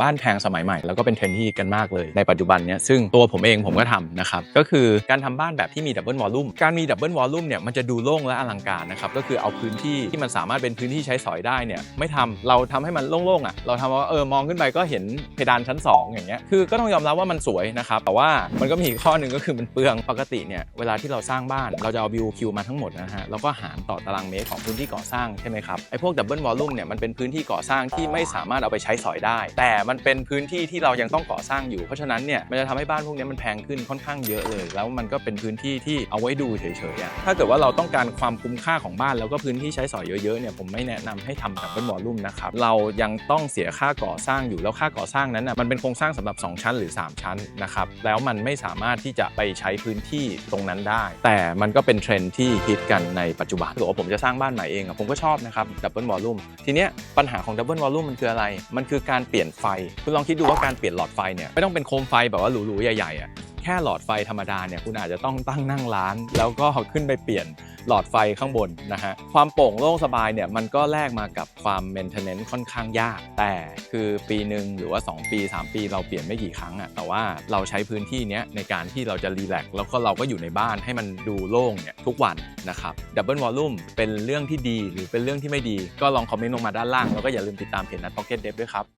บ้านแพงสมัยใหม่แล้วก็เป็นเทรนด์ที่กันมากเลยในปัจจุบันเนี้ยซึ่งตัวผมเองผมก็ทำนะครับก็คือการทำบ้านแบบที่มีดับเบิลวอลลุ่มการมีดับเบิลวอลลุ่มเนี่ยมันจะดูโล่งและอลังการนะครับก็คือเอาพื้นที่ที่มันสามารถเป็นพื้นที่ใช้สอยได้เนี่ยไม่ทำเราทำให้มันโล่งๆอะเราทำว่าเออมองขึ้นไปก็เห็นเพดานชั้น 2 อย่างเงี้ยคือก็ต้องยอมรับว่ามันสวยนะครับแต่ว่ามันก็มีข้อหนึ่งก็คือมันเปลืองปกติเนี่ยเวลาที่เราสร้างบ้านเราจะเอาวิวคิวมาทั้งหมดนะฮะแล้วก็หารต่อตารางเมตรของพื้นที่ก่อสร้างใช่ไหมครับไอ้พวกดับเบิลวอลลุ่มเนี่ยมันเป็นพื้นที่ก่อสร้างที่ไม่สามารถเอาไปใช้สอยได้แต่มันเป็นพื้นที่ที่เรายังต้องก่อสร้างอยู่ เพราะฉะนั้นเนี่ยมันจะทำให้บ้านพวกนี้มันแพงขึ้นค่อนข้างเยอะเลย แล้วมันก็เป็นพื้นที่ที่เอาไว้ดูเฉยๆอะถ้าเกิดว่าเราต้องการความคุ้มค่าของบ้านแล้วก็พื้นที่ใช้สอยเยอะๆเนี่ยผมไม่แนะนำให้ทำดับเบิลวอลลุ่มนะครับเรายังต้องเสียค่าก่อสร้างอยู่แล้วค่าก่อสร้างนั้นน่ะมันเป็นโครงสร้างสำหรับ 2 ชั้นหรือ 3 ชั้นนะครับแล้วมันไม่สามารถที่จะไปใช้พื้นที่ตรงนั้นได้ แต่มันก็เป็นเทรนที่ฮิตกันในปัจจุบันถ้าเกิดว่าผมจะสร้างบ้านใหม่เองอะผมก็ชอบนะครับดับเบิลวอลลุ่มทีเนี้ยปัญหาของดับเบิลวอลลุ่มมันคืออะไร มันคือการเปลี่ยนไฟ คุณลองคิดดูว่าการเปลี่ยนหลอดไฟเนี่ยไม่ต้องเป็นโคมไฟแบบว่าหรูๆ ใหญ่ๆอะแค่หลอดไฟธรรมดาเนี่ยคุณอาจจะต้องตั้งนั่งร้าน แล้วก็ขึ้นไปเปลี่ยนหลอดไฟข้างบนนะฮะความโปร่งโล่งสบายเนี่ยมันก็แลกมากับความ maintenance ค่อนข้างยาก แต่คือปีหนึ่งหรือว่า 2 ปี 3 ปีเราเปลี่ยนไม่กี่ครั้งอะแต่ว่าเราใช้พื้นที่เนี้ยในการที่เราจะรีแลกซ์แล้วก็เราก็อยู่ในบ้านให้มันดูโล่งเนี่ยทุกวันนะครับดับเบิลวอลลุ่มเป็นเรื่องที่ดีหรือเป็นเรื่องที่ไม่ดี ก็ลองคอมเมนต์ลงมาด้านล่างแล้วก็อย่าลืมติดตามเพจนัทพ็อกเก็ตเดฟด้วยครับ